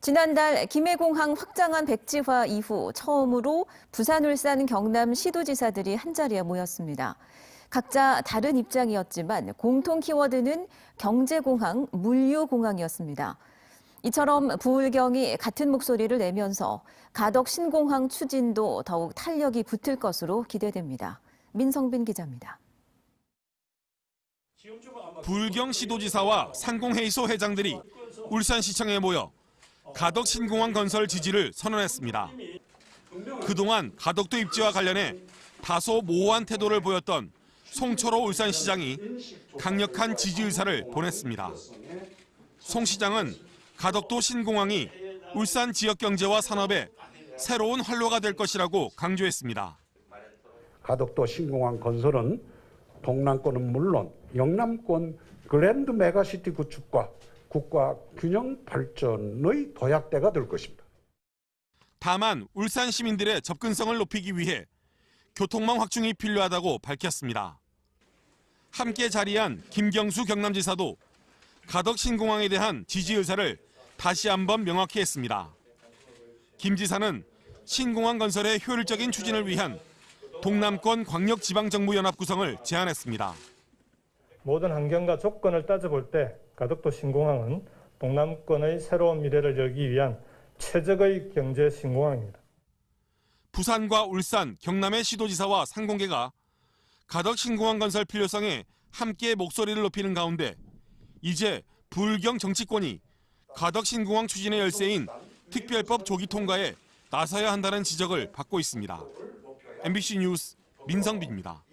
지난달 김해공항 확장안 백지화 이후 처음으로 부산, 울산, 경남 시도지사들이 한자리에 모였습니다. 각자 다른 입장이었지만 공통 키워드는 경제공항, 물류공항이었습니다. 이처럼 부울경이 같은 목소리를 내면서 가덕 신공항 추진도 더욱 탄력이 붙을 것으로 기대됩니다. 민성빈 기자입니다. 불경 시도지사와 상공회의소 회장들이 울산시청에 모여 가덕 신공항 건설 지지를 선언했습니다. 그동안 가덕도 입지와 관련해 다소 모호한 태도를 보였던 송철호 울산시장이 강력한 지지 의사를 보냈습니다. 송 시장은 가덕도 신공항이 울산 지역 경제와 산업에 새로운 활로가 될 것이라고 강조했습니다. 가덕도 신공항 건설은 동남권은 물론 영남권 그랜드 메가시티 구축과 국가 균형 발전의 도약대가 될 것입니다. 다만 울산 시민들의 접근성을 높이기 위해 교통망 확충이 필요하다고 밝혔습니다. 함께 자리한 김경수 경남지사도 가덕 신공항에 대한 지지 의사를 다시 한번 명확히 했습니다. 김 지사는 신공항 건설의 효율적인 추진을 위한 동남권 광역지방정부연합 구성을 제안했습니다. 모든 환경과 조건을 따져볼 때 가덕도 신공항은 동남권의 새로운 미래를 열기 위한 최적의 경제 신공항입니다. 부산과 울산, 경남의 시도지사와 상공계가 가덕 신공항 건설 필요성에 함께 목소리를 높이는 가운데 이제 불경 정치권이 가덕 신공항 추진의 열쇠인 특별법 조기 통과에 나서야 한다는 지적을 받고 있습니다. MBC 뉴스 민성빈입니다.